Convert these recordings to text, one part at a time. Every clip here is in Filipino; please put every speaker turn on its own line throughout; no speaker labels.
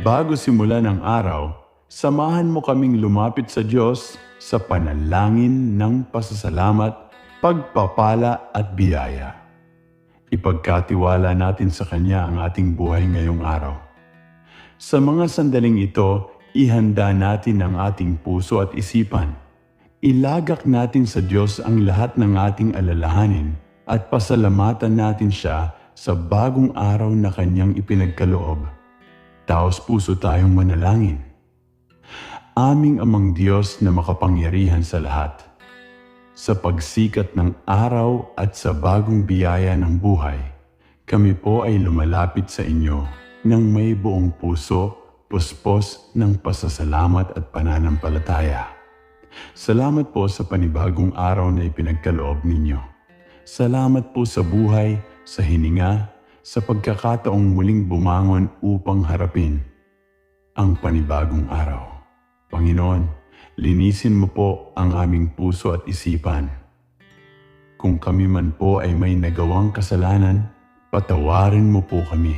Bago simulan ang araw, samahan mo kaming lumapit sa Diyos sa panalangin ng pasasalamat, pagpapala at biyaya. Ipagkatiwala natin sa Kanya ang ating buhay ngayong araw. Sa mga sandaling ito, ihanda natin ang ating puso at isipan. Ilagak natin sa Diyos ang lahat ng ating alalahanin at pasalamatan natin siya sa bagong araw na Kanyang ipinagkaloob. Taos puso tayong manalangin. Aming amang Diyos na makapangyarihan sa lahat. Sa pagsikat ng araw at sa bagong biyaya ng buhay, kami po ay lumalapit sa inyo ng may buong puso, puspos ng pasasalamat at pananampalataya. Salamat po sa panibagong araw na ipinagkaloob ninyo. Salamat po sa buhay, sa hininga, sa pagkakataong muling bumangon upang harapin ang panibagong araw. Panginoon, linisin mo po ang aming puso at isipan. Kung kami man po ay may nagawang kasalanan, patawarin mo po kami.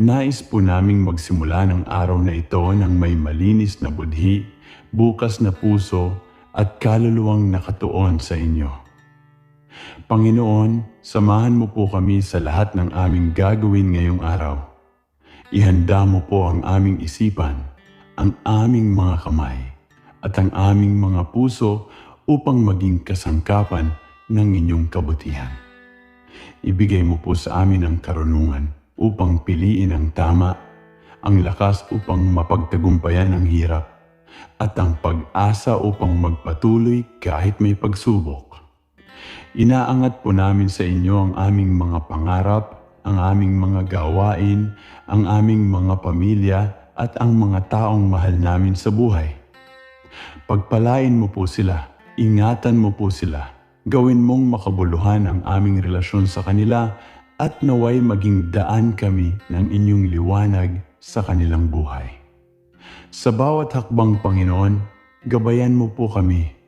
Nais po naming magsimula ng araw na ito ng may malinis na budhi, bukas na puso at kaluluwang nakatuon sa inyo. Panginoon, samahan mo po kami sa lahat ng aming gagawin ngayong araw. Ihanda mo po ang aming isipan, ang aming mga kamay, at ang aming mga puso upang maging kasangkapan ng inyong kabutihan. Ibigay mo po sa amin ang karunungan upang piliin ang tama, ang lakas upang mapagtagumpayan ang hirap, at ang pag-asa upang magpatuloy kahit may pagsubok. Inaangat po namin sa inyo ang aming mga pangarap, ang aming mga gawain, ang aming mga pamilya at ang mga taong mahal namin sa buhay. Pagpalain mo po sila, ingatan mo po sila, gawin mong makabuluhan ang aming relasyon sa kanila at naway maging daan kami ng inyong liwanag sa kanilang buhay. Sa bawat hakbang Panginoon, gabayan mo po kami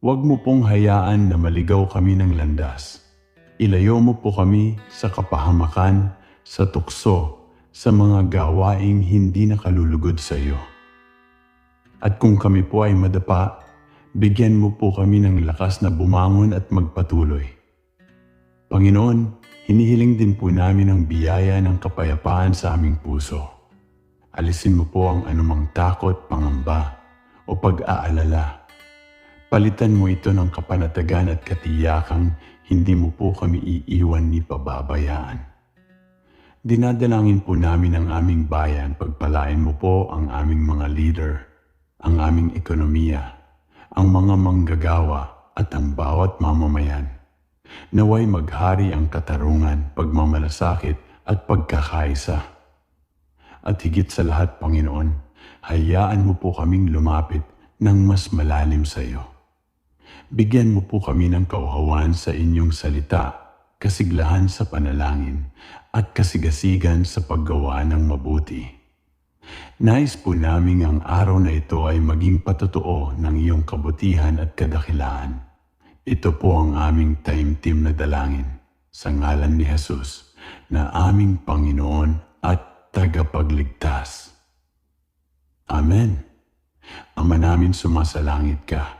Huwag mo pong hayaan na maligaw kami ng landas. Ilayo mo po kami sa kapahamakan, sa tukso, sa mga gawaing hindi nakalulugod sa iyo. At kung kami po ay madapa, bigyan mo po kami ng lakas na bumangon at magpatuloy. Panginoon, hinihiling din po namin ang biyaya ng kapayapaan sa aming puso. Alisin mo po ang anumang takot, pangamba, o pag-aalala Palitan mo ito ng kapanatagan at katiyakang hindi mo po kami iiwan ni pababayaan. Dinadalangin po namin ang aming bayan, pagpalain mo po ang aming mga leader, ang aming ekonomiya, ang mga manggagawa at ang bawat mamamayan. Naway maghari ang katarungan, pagmamalasakit at pagkakaisa. At higit sa lahat, Panginoon, hayaan mo po kaming lumapit ng mas malalim sa iyo. Bigyan mo po kami ng kauhawan sa inyong salita, kasiglahan sa panalangin, at kasigasigan sa paggawa ng mabuti. Nais po namin ang araw na ito ay maging patotoo ng iyong kabutihan at kadakilaan. Ito po ang aming time team na dalangin sa ngalan ni Jesus na aming Panginoon at tagapagligtas. Amen. Ama namin sumasalangit ka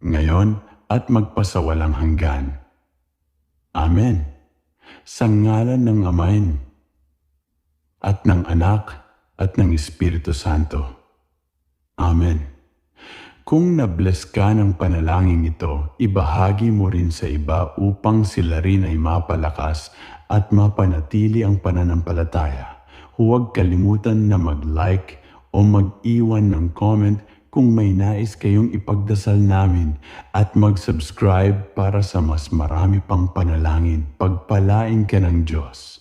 ngayon at magpasawalang hanggan. Amen. Sa ngalan ng Amain at ng Anak at ng Espiritu Santo. Amen. Kung nabless ka ng panalangin ito, ibahagi mo rin sa iba upang sila rin ay mapalakas at mapanatili ang pananampalataya. Huwag kalimutan na mag-like o mag-iwan ng comment kung may nais kayong ipagdasal namin at mag-subscribe para sa mas marami pang panalangin. Pagpalain ka ng Diyos.